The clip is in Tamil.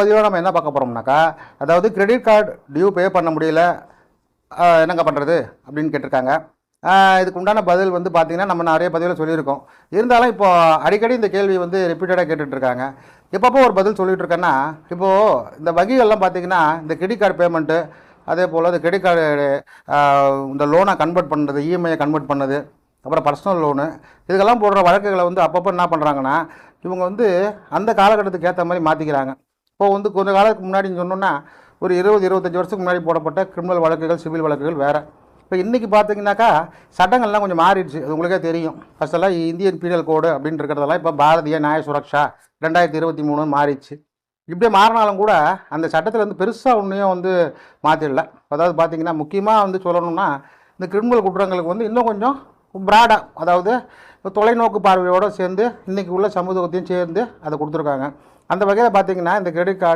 பதிவில் நம்ம என்ன பார்க்க போகிறோம்னாக்கா அதாவது கிரெடிட் கார்டு டியூ பே பண்ண முடியல என்னங்க பண்ணுறது அப்படின்னு கேட்டிருக்காங்க. இதுக்கு உண்டான பதில் வந்து பார்த்திங்கன்னா நம்ம நிறைய பதிவில் சொல்லியிருக்கோம். இருந்தாலும் இப்போ அடிக்கடி இந்த கேள்வி வந்து ரிப்பீட்டடாக கேட்டுட்ருக்காங்க. எப்பப்போ ஒரு பதில் சொல்லிகிட்டு இருக்கேன்னா இப்போது இந்த வங்கிகள்லாம் பார்த்தீங்கன்னா இந்த கிரெடிட் கார்டு பேமெண்ட்டு அதே போல் இந்த கிரெடிட் கார்டு இந்த லோனை கன்வெர்ட் பண்ணுறது இஎம்ஐயை கன்வெர்ட் பண்ணது அப்புறம் பர்சனல் லோனு இதுக்கெல்லாம் போடுற வழக்குகளை வந்து அப்பப்போ என்ன பண்ணுறாங்கன்னா இவங்க வந்து அந்த காலகட்டத்துக்கு ஏற்ற மாதிரி மாற்றிக்கிறாங்க இப்போ வந்து கொஞ்ச காலத்துக்கு முன்னாடி சொன்னோன்னா ஒரு இருபது இருபத்தஞ்சி வருஷத்துக்கு முன்னாடி போடப்பட்ட கிரிமினல் வழக்குகள் சிவில் வழக்குகள் வேறு. இப்போ இன்றைக்கி பார்த்தீங்கன்னாக்கா சட்டங்கள்லாம் கொஞ்சம் மாறிடுச்சு. அது உங்களுக்கே தெரியும். ஃபஸ்ட்டெல்லாம் இந்தியன் பீனல் கோடு அப்படின்னு இருக்கிறதெல்லாம் இப்போ பாரதிய நியாய சுரக்ஷா ரெண்டாயிரத்தி இருபத்தி மூணு மாறிடுச்சு. இப்படியே மாறினாலும் கூட அந்த சட்டத்தில் வந்து பெருசாக ஒன்றையும் வந்து மாற்றிடல அதாவது பார்த்தீங்கன்னா முக்கியமாக வந்து சொல்லணும்னா இந்த கிரிமினல் குற்றங்களுக்கு வந்து இன்னும் கொஞ்சம் ப்ராடாக அதாவது இப்போ தொலைநோக்கு பார்வையோடு சேர்ந்து இன்றைக்கி உள்ள சமூகத்தையும் சேர்ந்து அதை கொடுத்துருக்காங்க. அந்த வகையில் பார்த்தீங்கன்னா இந்த கிரெடிட் கார்டு